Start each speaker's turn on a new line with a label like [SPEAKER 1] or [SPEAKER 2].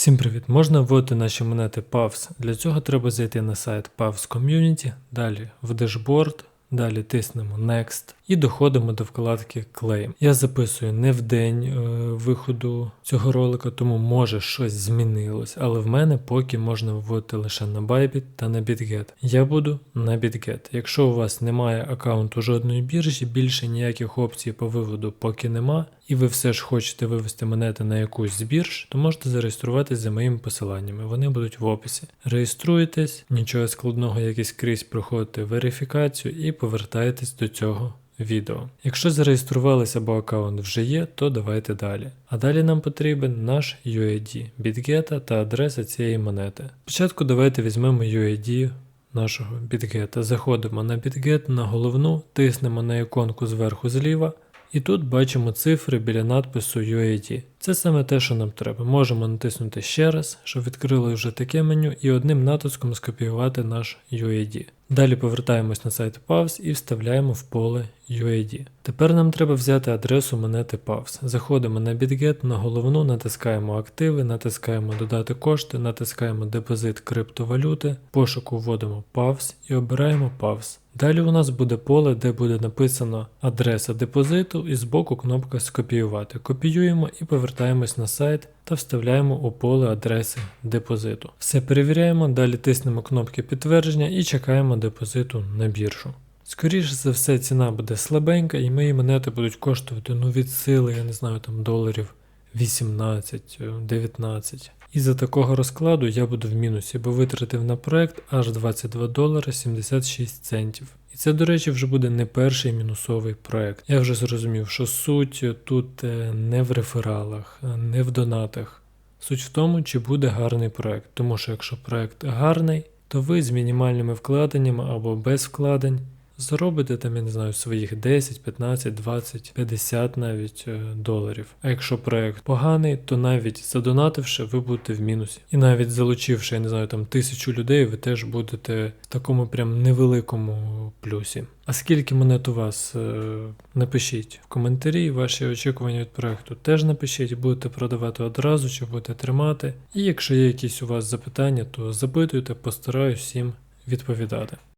[SPEAKER 1] Всім привіт! Можна вводити наші монети PAVS. Для цього треба зайти на сайт PAVS Community, далі в дешборд, далі тиснемо Next і доходимо до вкладки Claim. Я записую не в день е, виходу цього ролика, тому може щось змінилось, але в мене поки можна вводити лише на Bybit та на BitGet. Я буду на BitGet. Якщо у вас немає аккаунту жодної біржі, більше ніяких опцій по виводу поки нема, і ви все ж хочете вивести монети на якусь з бірж, то можете зареєструватись за моїми посиланнями. Вони будуть в описі. Реєструєтесь, нічого складного, як і скрізь проходите верифікацію і повертаєтесь до цього відео. Якщо зареєструвалися або аккаунт вже є, то давайте далі. А далі нам потрібен наш UID, бітгета та адреса цієї монети. Спочатку давайте візьмемо UID нашого бітгета. Заходимо на бітгет на головну, тиснемо на іконку зверху зліва. І тут бачимо цифри біля надпису UID. Це саме те, що нам треба. Можемо натиснути ще раз, щоб відкрили вже таке меню, і одним натиском скопіювати наш UID. Далі повертаємось на сайт PAVS і вставляємо в поле UID. Тепер нам треба взяти адресу монети PAVS. Заходимо на BitGet, на головну, натискаємо активи, натискаємо додати кошти, натискаємо депозит криптовалюти, пошуку вводимо PAVS і обираємо PAVS. Далі у нас буде поле, де буде написано адреса депозиту і збоку кнопка Скопіювати. Копіюємо і повертаємось на сайт та вставляємо у поле адреси депозиту. Все перевіряємо, далі тиснемо кнопки підтвердження і чекаємо депозиту на біржу. Скоріше за все, ціна буде слабенька, і мої монети будуть коштувати ну від сили, я не знаю, там доларів 18, е, 19. І за такого розкладу я буду в мінусі, бо витратив на проект аж 22 долари 76 центів. І це, до речі, вже буде не перший мінусовий проект. Я вже зрозумів, що суть тут е, не в рефералах, е, не в донатах. Суть в тому, чи буде гарний проект. Тому що якщо проект гарний, то ви з мінімальними вкладеннями або без вкладень заробите там, я не знаю, своїх 10, 15, 20, 50 навіть е, доларів. А якщо проект поганий, то навіть задонативши, ви будете в мінусі. І навіть залучивши, я не знаю, там тисячу людей, ви теж будете в такому прям невеликому плюсі. А скільки монет у вас? Е, Напишіть в коментарі ваші очікування від проекту. Теж напишіть, будете продавати одразу чи будете тримати. І якщо є якісь у вас запитання, то запитуйте, постараюсь всім відповідати.